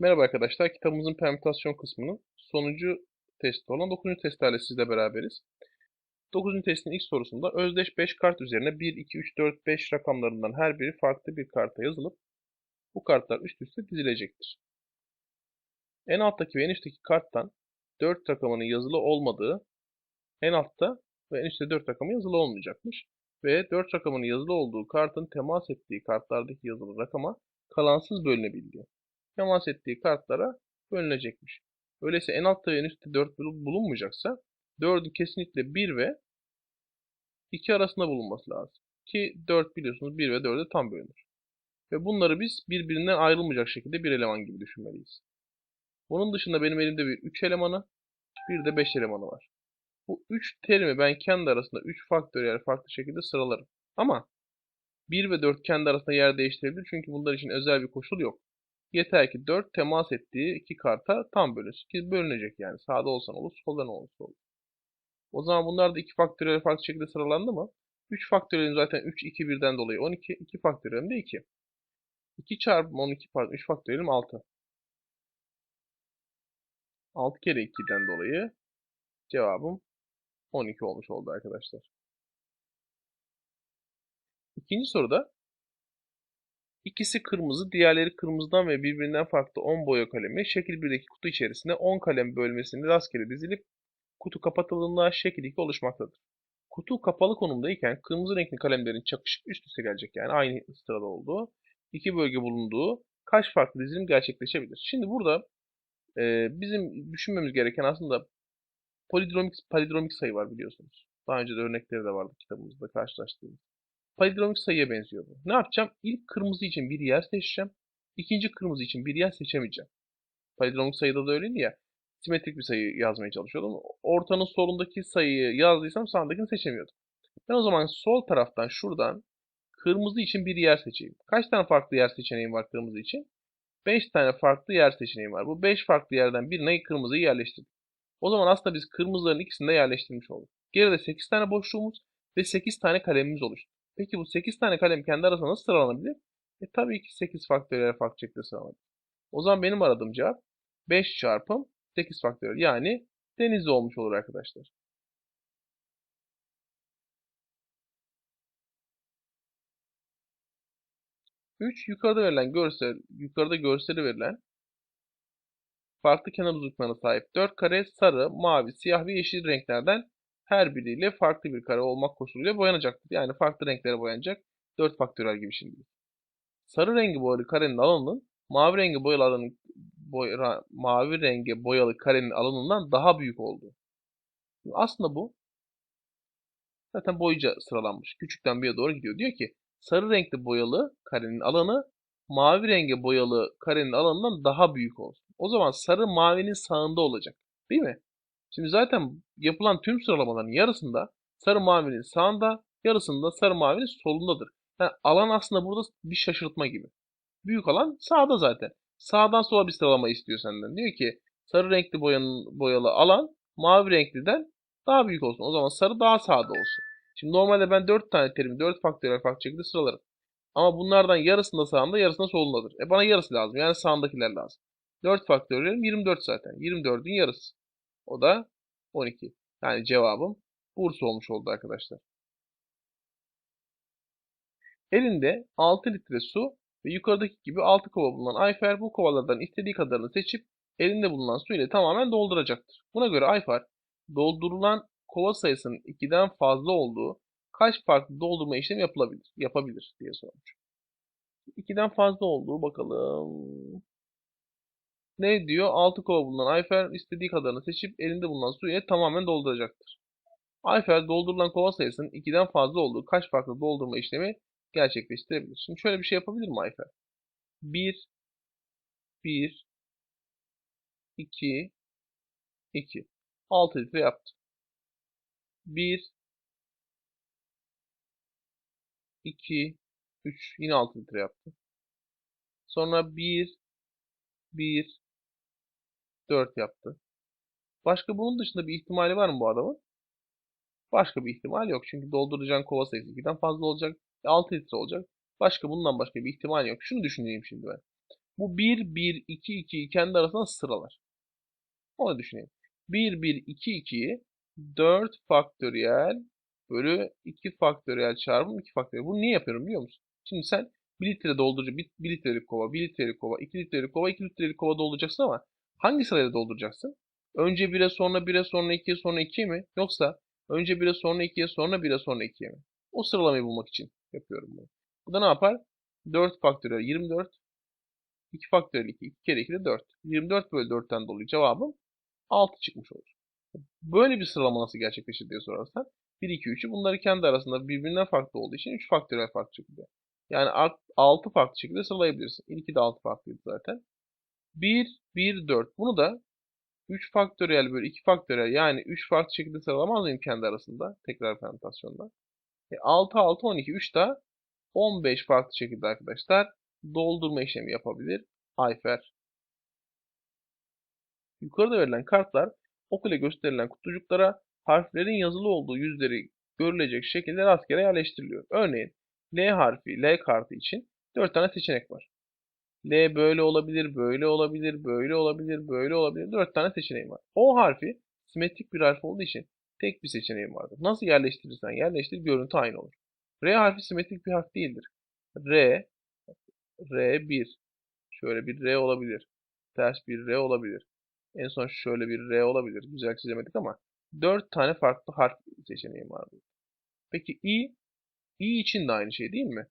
Merhaba arkadaşlar, kitabımızın permütasyon kısmının sonuncu testi olan 9. testlerle sizle beraberiz. 9. testin ilk sorusunda özdeş 5 kart üzerine 1, 2, 3, 4, 5 rakamlarından her biri farklı bir karta yazılıp bu kartlar üst üste dizilecektir. En alttaki ve en üstteki karttan 4 rakamının yazılı olmadığı, en altta ve en üstte 4 rakamı yazılı olmayacakmış. Ve 4 rakamının yazılı olduğu kartın temas ettiği kartlardaki yazılı rakama kalansız bölünebildiği temas ettiği kartlara bölünecekmiş. Öyleyse en altta ve en üstte 4 bulunmayacaksa 4'ün kesinlikle 1 ve 2 arasında bulunması lazım. Ki 4 biliyorsunuz 1 ve 4'e tam bölünür. Ve bunları biz birbirinden ayrılmayacak şekilde bir eleman gibi düşünmeliyiz. Bunun dışında benim elimde bir 3 elemanı, bir de 5 elemanı var. Bu 3 terimi ben kendi arasında 3 faktöriyel farklı şekilde sıralarım. Ama 1 ve 4 kendi arasında yer değiştirebilir çünkü bunlar için özel bir koşul yok. Yeter ki 4 temas ettiği iki karta tam bölünsün. Ki bölünecek yani. Sağda olsan olur, soldan olursa olur. O zaman bunlar da iki faktöriyel farklı şekilde sıralandı mı? 3 faktöriyelin zaten 3, 2, 1'den dolayı 12. 2 faktöriyelin de 2. 2 çarpı 12 pardon 3 faktöriyelim 6. 6 kere 2'den dolayı cevabım 12 olmuş oldu arkadaşlar. İkinci soruda İkisi kırmızı, diğerleri kırmızıdan ve birbirinden farklı 10 boya kalemi şekil 1'deki kutu içerisinde 10 kalem bölmesini rastgele dizilip kutu kapatıldığında şekil 2 oluşmaktadır. Kutu kapalı konumdayken kırmızı renkli kalemlerin çakışıp üst üste gelecek yani aynı sırada olduğu iki bölge bulunduğu kaç farklı dizilim gerçekleşebilir? Şimdi burada e, bizim düşünmemiz gereken aslında palindromik, palindromik sayı var biliyorsunuz. Daha önce de örnekleri de vardı kitabımızda karşılaştığımız palindromik sayıya benziyor bu. Ne yapacağım? İlk kırmızı için bir yer seçeceğim. İkinci kırmızı için bir yer seçemeyeceğim. Palindromik sayıda da öyleydi ya. Simetrik bir sayı yazmaya çalışıyordum. Ortanın solundaki sayıyı yazdıysam sağındakini seçemiyordum. Ben o zaman sol taraftan şuradan kırmızı için bir yer seçeyim. Kaç tane farklı yer seçeneğim var kırmızı için? 5 tane farklı yer seçeneğim var. Bu 5 farklı yerden birine kırmızıyı yerleştirdik. O zaman aslında biz kırmızıların ikisini de yerleştirmiş olduk. Geride 8 tane boşluğumuz ve 8 tane kalemimiz oluştu. Peki bu 8 tane kalem kendi arasında nasıl sıralanabilir? E tabii ki 8 faktöriyel farklı şekilde sıralanabilir. O zaman benim aradığım cevap 5 çarpım 8 faktöriyel yani denizli olmuş olur arkadaşlar. Üç yukarıda verilen görsel, yukarıda görseli verilen farklı kenar uzunluklarına sahip 4 kare sarı, mavi, siyah ve yeşil renklerden her biriyle farklı bir kare olmak koşuluyla boyanacaktır. Yani farklı renklere boyanacak. 4 faktörel gibi şimdi. Sarı rengi boyalı karenin alanının mavi rengi boyalı alanın boy, mavi rengi boyalı karenin alanından daha büyük olduğu. Aslında bu zaten boyunca sıralanmış. Küçükten bir doğru gidiyor. Diyor ki sarı renkli boyalı karenin alanı mavi rengi boyalı karenin alanından daha büyük olsun. O zaman sarı mavinin sağında olacak. Değil mi? Şimdi zaten yapılan tüm sıralamaların yarısında sarı mavinin sağında, yarısında sarı mavinin solundadır. Yani alan aslında burada bir şaşırtma gibi. Büyük alan sağda zaten. Sağdan sola bir sıralama istiyor senden. Diyor ki sarı renkli boyanın, boyalı alan mavi renkliden daha büyük olsun. O zaman sarı daha sağda olsun. Şimdi normalde ben 4 tane terimi 4 faktöriyel farklı şekilde sıralarım. Ama bunlardan yarısında sağında yarısında solundadır. E bana yarısı lazım. Yani sağındakiler lazım. 4 faktöriyel 24 zaten. 24'ün yarısı. O da 12. Yani cevabım Bursa olmuş oldu arkadaşlar. Elinde 6 litre su ve yukarıdaki gibi 6 kova bulunan Ayfer bu kovalardan istediği kadarını seçip elinde bulunan su ile tamamen dolduracaktır. Buna göre Ayfer doldurulan kova sayısının 2'den fazla olduğu kaç farklı doldurma işlemi yapılabilir, yapabilir diye sormuş. 2'den fazla olduğu bakalım ne diyor? 6 kova bulunan Ayfer istediği kadarını seçip elinde bulunan su ile tamamen dolduracaktır. Ayfer doldurulan kova sayısının 2'den fazla olduğu kaç farklı doldurma işlemi gerçekleştirebilir? Şimdi şöyle bir şey yapabilir mi Ayfer? 1 1 2 2 6 litre yaptı. 1 2 3 yine 6 litre yaptı. Sonra 1 1 4 yaptı. Başka bunun dışında bir ihtimali var mı bu adamın? Başka bir ihtimal yok. Çünkü dolduracağın kova sayısı 2'den fazla olacak. 6 litre olacak. Başka bundan başka bir ihtimal yok. Şunu düşüneyim şimdi ben. Bu 1, 1, 2, 2'yi kendi arasında sıralar. Onu düşünelim. 1, 1, 2, 2'yi 4 faktöriyel bölü 2 faktöriyel çarpım 2 faktöriyel. Bunu niye yapıyorum biliyor musun? Şimdi sen 1 litre doldurucu 1, 1 litrelik kova, 1 litrelik kova, 2 litrelik kova, 2 litrelik kova dolduracaksın ama hangi sırayla dolduracaksın? Önce 1'e sonra 1'e sonra 2'ye sonra 2'ye mi? Yoksa önce 1'e sonra 2'ye sonra 1'e sonra 2'ye mi? O sıralamayı bulmak için yapıyorum bunu. Bu da ne yapar? 4 faktöriyel 24. 2 faktöriyel 2. 2 kere 2 de 4. 24 bölü 4'ten dolayı cevabım 6 çıkmış olur. Böyle bir sıralama nasıl gerçekleşir diye sorarsan 1, 2, 3'ü bunları kendi arasında birbirinden farklı olduğu için 3 faktöriyel farklı şekilde. Yani 6 farklı şekilde sıralayabilirsin. İlk iki de 6 farklıydı zaten. 1, 1, 4. Bunu da 3 faktöriyel bölü 2 faktöriyel yani 3 farklı şekilde sıralamaz mıyım kendi arasında? Tekrar fermentasyonda. E 6, 6, 12, 3 da 15 farklı şekilde arkadaşlar doldurma işlemi yapabilir. Ayfer. Yukarıda verilen kartlar ok ile gösterilen kutucuklara harflerin yazılı olduğu yüzleri görülecek şekilde rastgele yerleştiriliyor. Örneğin L harfi L kartı için 4 tane seçenek var. L böyle olabilir, böyle olabilir, böyle olabilir, böyle olabilir. 4 tane seçeneğim var. O harfi simetrik bir harf olduğu için tek bir seçeneğim vardır. Nasıl yerleştirirsen yerleştir görüntü aynı olur. R harfi simetrik bir harf değildir. R, R1. Şöyle bir R olabilir. Ters bir R olabilir. En son şöyle bir R olabilir. Güzel çizemedik ama 4 tane farklı harf seçeneğim vardı. Peki I, I için de aynı şey değil mi?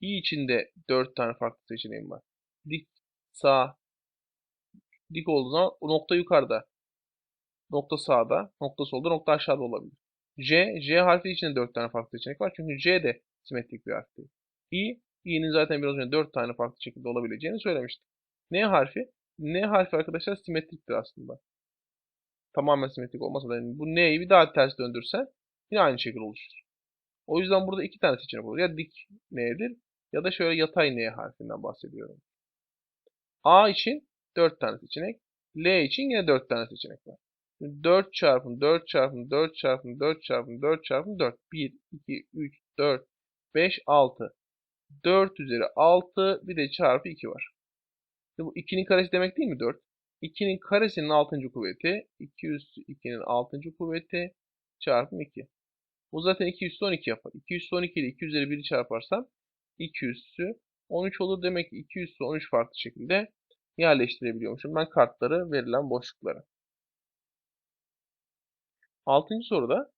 I için de 4 tane farklı seçeneğim var. Dik, sağ, dik olduğu zaman o nokta yukarıda. Nokta sağda, nokta solda, nokta aşağıda olabilir. J, J harfi için de 4 tane farklı seçenek var. Çünkü J de simetrik bir harf değil. I, i'nin zaten biraz önce 4 tane farklı şekilde olabileceğini söylemiştim. N harfi, N harfi arkadaşlar simetriktir aslında. Tamamen simetrik olmasa da yani bu N'yi bir daha ters döndürsen yine aynı şekil oluşur. O yüzden burada iki tane seçenek olur. Ya dik N'dir ya da şöyle yatay N harfinden bahsediyorum. A için 4 tane seçenek. L için yine 4 tane seçenek var. 4 çarpım 4 çarpım 4 çarpım 4 çarpım 4 çarpım 4. 1, 2, 3, 4, 5, 6. 4 üzeri 6 bir de çarpı 2 var. Şimdi bu 2'nin karesi demek değil mi 4? 2'nin karesinin 6. kuvveti 2 üssü 2'nin 6. kuvveti çarpı 2. Bu zaten 2 üssü 12 yapar. 2 üssü 12 ile 2 üzeri 1'i çarparsam 2 üssü 13 olur. Demek ki 2 üssü 13 farklı şekilde yerleştirebiliyormuşum ben kartları verilen boşluklara. Altıncı soruda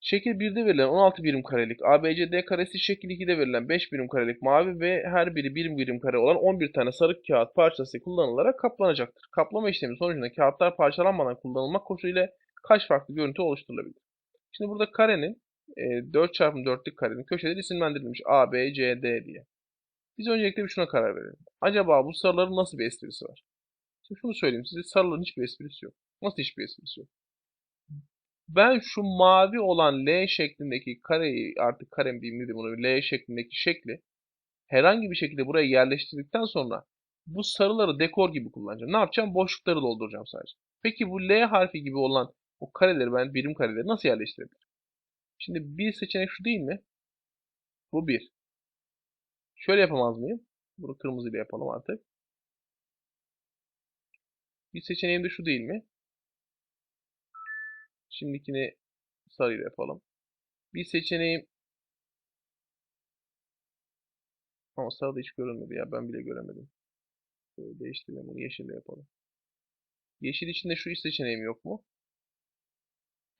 şekil 1'de verilen 16 birim karelik ABCD karesi şekil 2'de verilen 5 birim karelik mavi ve her biri 1 birim kare olan 11 tane sarı kağıt parçası kullanılarak kaplanacaktır. Kaplama işlemi sonucunda kağıtlar parçalanmadan kullanılmak koşuluyla kaç farklı görüntü oluşturulabilir? Şimdi burada karenin e, 4 çarpı 4'lük karenin köşeleri isimlendirilmiş A, B, C, D diye. Biz öncelikle bir şuna karar verelim. Acaba bu sarıların nasıl bir esprisi var? Şimdi şunu söyleyeyim size sarıların hiçbir esprisi yok. Nasıl hiçbir esprisi yok? Ben şu mavi olan L şeklindeki kareyi artık karem diyeyim dedim bunu L şeklindeki şekli herhangi bir şekilde buraya yerleştirdikten sonra bu sarıları dekor gibi kullanacağım. Ne yapacağım? Boşlukları dolduracağım sadece. Peki bu L harfi gibi olan o kareleri ben birim kareleri nasıl yerleştirebilirim? Şimdi bir seçenek şu değil mi? Bu bir. Şöyle yapamaz mıyım? Bunu kırmızıyla yapalım artık. Bir seçeneğim de şu değil mi? Şimdikini sarıyla yapalım. Bir seçeneğim ama sarıda hiç görünmedi ya. Ben bile göremedim. Şöyle değiştirelim bunu. Yeşille yapalım. Yeşil içinde şu iş seçeneğim yok mu?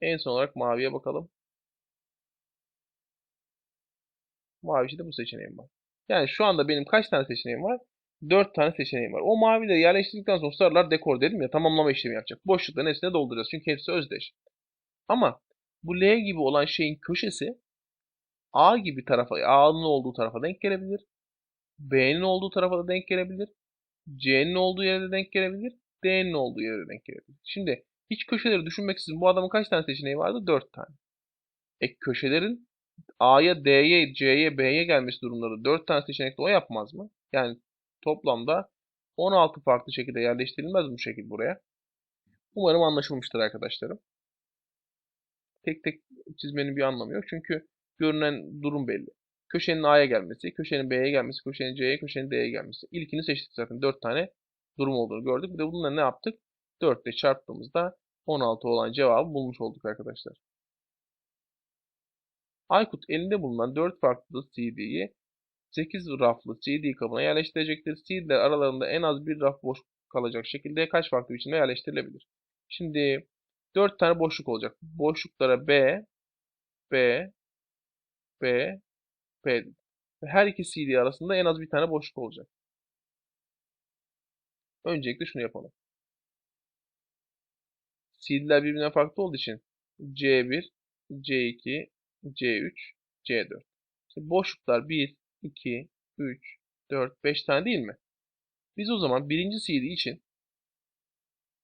En son olarak maviye bakalım. Mavi içinde bu seçeneğim var. Yani şu anda benim kaç tane seçeneğim var? 4 tane seçeneğim var. O mavileri yerleştirdikten sonra sarılar dekor dedim ya tamamlama işlemi yapacak. Boşlukların hepsine dolduracağız. Çünkü hepsi özdeş. Ama bu L gibi olan şeyin köşesi A gibi tarafa, A'nın olduğu tarafa denk gelebilir. B'nin olduğu tarafa da denk gelebilir. C'nin olduğu yere de denk gelebilir. D'nin olduğu yere de denk gelebilir. Şimdi hiç köşeleri düşünmeksizin bu adamın kaç tane seçeneği vardı? 4 tane. E köşelerin A'ya, D'ye, C'ye, B'ye gelmesi durumları 4 tane seçenekle o yapmaz mı? Yani toplamda 16 farklı şekilde yerleştirilmez bu şekil buraya. Umarım anlaşılmıştır arkadaşlarım tek tek çizmenin bir anlamı yok. Çünkü görünen durum belli. köşenin A'ya gelmesi, köşenin B'ye gelmesi, köşenin C'ye, köşenin D'ye gelmesi. İlkini seçtik zaten. 4 tane durum olduğunu gördük. Bir de bununla ne yaptık? 4 ile çarptığımızda 16 olan cevabı bulmuş olduk arkadaşlar. Aykut elinde bulunan 4 farklı CD'yi 8 raflı CD kabına yerleştirecektir. CD'ler aralarında en az bir raf boş kalacak şekilde kaç farklı biçimde yerleştirilebilir? Şimdi 4 tane boşluk olacak. Boşluklara B, B, B, B. Her iki CD arasında en az bir tane boşluk olacak. Öncelikle şunu yapalım. CD'ler birbirinden farklı olduğu için C1, C2, C3, C4. Şimdi boşluklar 1, 2, 3, 4, 5 tane değil mi? Biz o zaman birinci CD için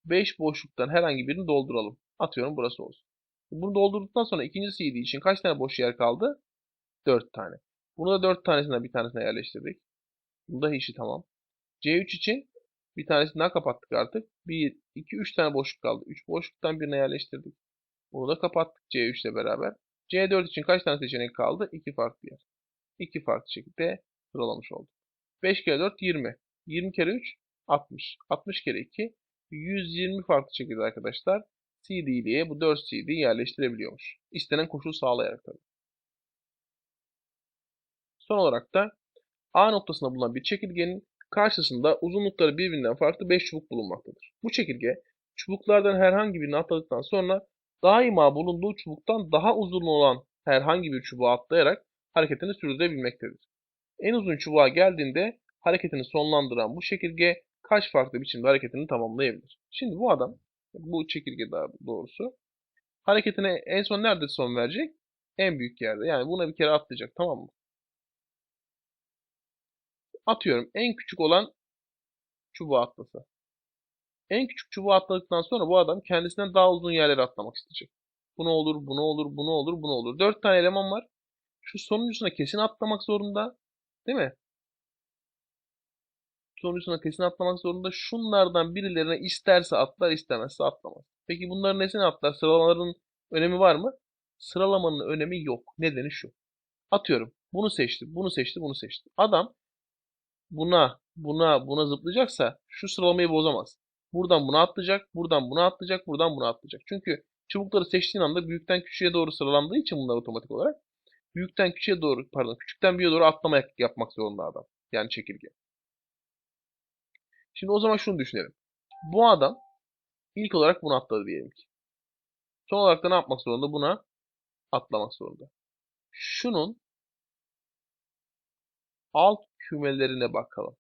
5 boşluktan herhangi birini dolduralım. Atıyorum burası olsun. Bunu doldurduktan sonra ikinci CD için kaç tane boş yer kaldı? 4 tane. Bunu da 4 tanesinden bir tanesine yerleştirdik. Bunda işi tamam. C3 için bir tanesini daha kapattık artık. 1, 2, 3 tane boşluk kaldı. 3 boşluktan birine yerleştirdik. Bunu da kapattık C3 ile beraber. C4 için kaç tane seçenek kaldı? 2 farklı yer. 2 farklı şekilde sıralamış olduk. 5 kere 4 20. 20 kere 3 60. 60 kere 2 120 farklı şekilde arkadaşlar CD'liye bu 4 CD yerleştirebiliyormuş. İstenen koşul sağlayarak tabii. Son olarak da A noktasında bulunan bir çekirgenin karşısında uzunlukları birbirinden farklı 5 çubuk bulunmaktadır. Bu çekirge çubuklardan herhangi birini atladıktan sonra daima bulunduğu çubuktan daha uzun olan herhangi bir çubuğa atlayarak hareketini sürdürebilmektedir. En uzun çubuğa geldiğinde hareketini sonlandıran bu çekirge kaç farklı biçimde hareketini tamamlayabilir? Şimdi bu adam, bu çekirge daha doğrusu, hareketine en son nerede son verecek? En büyük yerde. Yani buna bir kere atlayacak tamam mı? Atıyorum en küçük olan çubuğa atlasa. En küçük çubuğa atladıktan sonra bu adam kendisinden daha uzun yerlere atlamak isteyecek. Bu ne olur, bu ne olur, bu ne olur, bu ne olur. Dört tane eleman var. Şu sonuncusuna kesin atlamak zorunda. Değil mi? Sonuncusuna kesin atlamak zorunda. Şunlardan birilerine isterse atlar, istemezse atlamaz. Peki bunların nesine atlar? Sıralamaların önemi var mı? Sıralamanın önemi yok. Nedeni şu. Atıyorum. Bunu seçti, bunu seçti, bunu seçti. Adam buna, buna, buna zıplayacaksa şu sıralamayı bozamaz. Buradan buna atlayacak, buradan buna atlayacak, buradan buna atlayacak. Çünkü çubukları seçtiğin anda büyükten küçüğe doğru sıralandığı için bunlar otomatik olarak büyükten küçüğe doğru, pardon küçükten büyüğe doğru atlama yapmak zorunda adam. Yani çekirge. Şimdi o zaman şunu düşünelim. Bu adam ilk olarak bunu atladı diyelim ki. Son olarak da ne yapmak zorunda? Buna atlamak zorunda. Şunun alt kümelerine bakalım.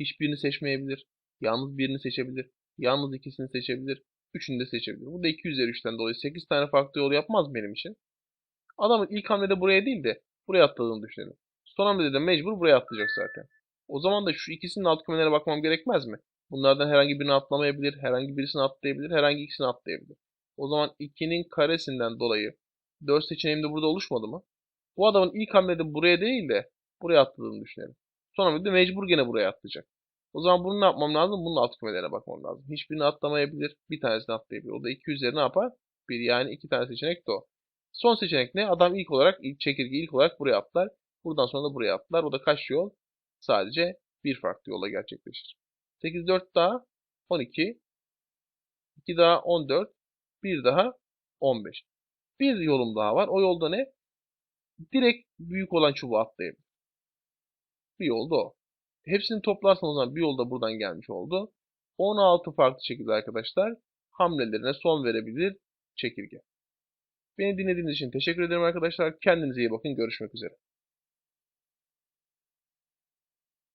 Hiçbirini seçmeyebilir. Yalnız birini seçebilir. Yalnız ikisini seçebilir. Üçünü de seçebilir. Bu da 2 üzeri 3'ten dolayı 8 tane farklı yol yapmaz benim için? Adamın ilk hamlede buraya değil de buraya atladığını düşünelim. Son hamlede de mecbur buraya atlayacak zaten. O zaman da şu ikisinin alt kümelere bakmam gerekmez mi? Bunlardan herhangi birini atlamayabilir, herhangi birisini atlayabilir, herhangi ikisini atlayabilir. O zaman 2'nin karesinden dolayı 4 seçeneğim de burada oluşmadı mı? Bu adamın ilk hamlede buraya değil de buraya atladığını düşünelim. Son hamlede mecbur gene buraya atlayacak. O zaman bunu ne yapmam lazım? Bunun alt kümelerine bakmam lazım. Hiçbirini atlamayabilir. Bir tanesini atlayabilir. O da 2 üzeri ne yapar? 1 yani 2 tane seçenek de o. Son seçenek ne? Adam ilk olarak, ilk çekirge ilk olarak buraya atlar. Buradan sonra da buraya atlar. O da kaç yol? Sadece bir farklı yola gerçekleşir. 8, 4 daha 12. 2 daha 14. 1 daha 15. Bir yolum daha var. O yolda ne? Direkt büyük olan çubuğu atlayabilir. Bir yolda o. Hepsini toplarsan o zaman bir yolda buradan gelmiş oldu. 16 farklı şekilde arkadaşlar hamlelerine son verebilir çekirge. Beni dinlediğiniz için teşekkür ederim arkadaşlar. Kendinize iyi bakın. Görüşmek üzere.